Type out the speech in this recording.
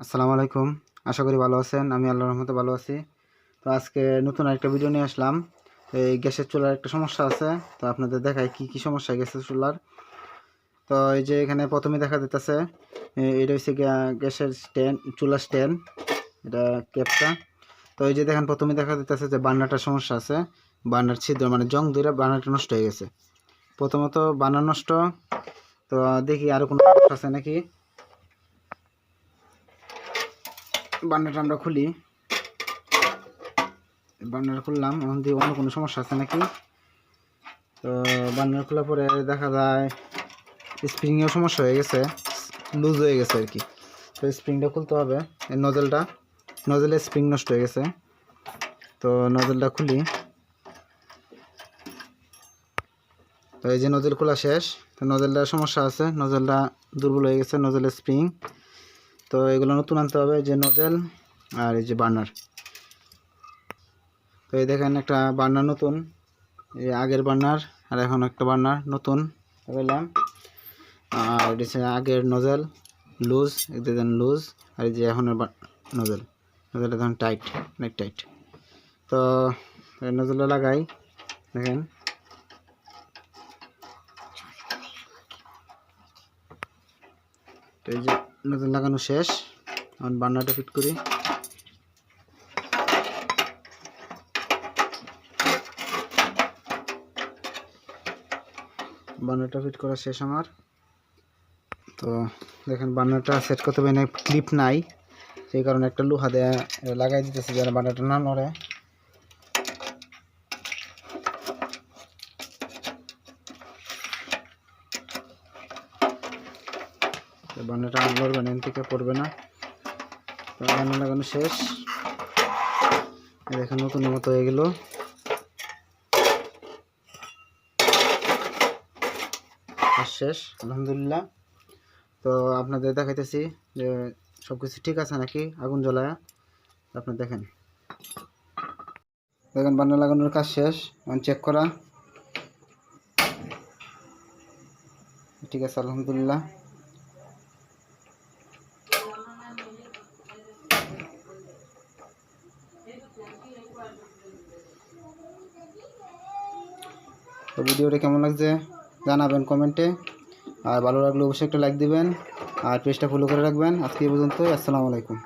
আসসালামু আলাইকুম। আশা করি ভালো আছেন। আমি আল্লাহর রহমতে ভালো আছি। তো আজকে নতুন একটা ভিডিও নিয়ে আসলাম। এই গ্যাসের চুলার একটা সমস্যা আছে। তো আপনাদের দেখাই কি কি সমস্যা গ্যাসের চুলার। তো এই যে এখানে প্রথমে দেখা যেতেছে এটা হচ্ছে গ্যা- গ্যাসের স্ট্যান্ড চুলার স্ট্যান্ড। এটা ক্যাপটা। তো এই যে দেখেন, প্রথমে দেখা যেতেছে যে বান্নাটার সমস্যা আছে। বান্নার ছিদ্র মানে জং ধরে বান্নাটা নষ্ট হয়ে গেছে। প্রথমত বান্না নষ্ট। তো দেখি আরও কোনো সমস্যা আছে নাকি? বান্নাটা আমরা খুলি। বান্নার খুললাম, এখন দিয়ে অন্য কোনো সমস্যা আছে নাকি? তো বান্নার খোলার পরে দেখা যায় স্প্রিংয়েও সমস্যা হয়ে গেছে লুজ হয়ে গেছে আর কি। তো স্প্রিংটা খুলতে হবে, এই নজেলটা নজেলের স্প্রিং নষ্ট হয়ে গেছে। তো নজেলটা খুলি। তো এই যে নজেল খোলা শেষ, তো নজেলটার সমস্যা আছে নজেলটা দুর্বল হয়ে গেছে নজেলের স্প্রিং তো এগুলো নতুন আনতে হবে যে নজেল আর এই যে বার্নার তো এই দেখেন একটা বার্নার নতুন, এই আগের বার্নার আর এখন একটা বার্নার নতুন বললাম আর এটা আগের নজেল লুজ দেখেন লুজ আর এই যে এখনের নজেল নজেলটা দেখেন টাইট অনেক টাইট তো নজেলটা লাগাই, দেখেন। এই যে নজল লাগানো শেষ। এখন বান্নাটা ফিট করি। বান্নাটা ফিট করা শেষ আমার। তো দেখেন বান্নাটা সেট করতে পারি ক্লিপ নাই। সেই কারণে একটা লোহা দেয়া লাগাই দিতেছে যেন বান্নাটা না নড়ে। তো বান্নাটা আর লড়বে না থেকে পড়বে না। বান্না লাগানো শেষ। এই দেখেন, নতুন মতো হয়ে গেল। শেষ, আলহামদুলিল্লাহ। তো আপনাদের দেখাইতেছি যে সব কিছু ঠিক আছে নাকি? আগুন জ্বলায়। আপনি দেখেন। দেখেন বান্না লাগানোর কাজ শেষ। এখন চেক করা। ঠিক আছে, আলহামদুলিল্লাহ। তো ভিডিওটা কেমন লাগছে জানাবেন কমেন্টে। আর ভালো লাগলে অবশ্যই একটা লাইক দিবেন। আর পেজটা ফলো করে রাখবেন। আজকে পর্যন্ত আসসালামু আলাইকুম।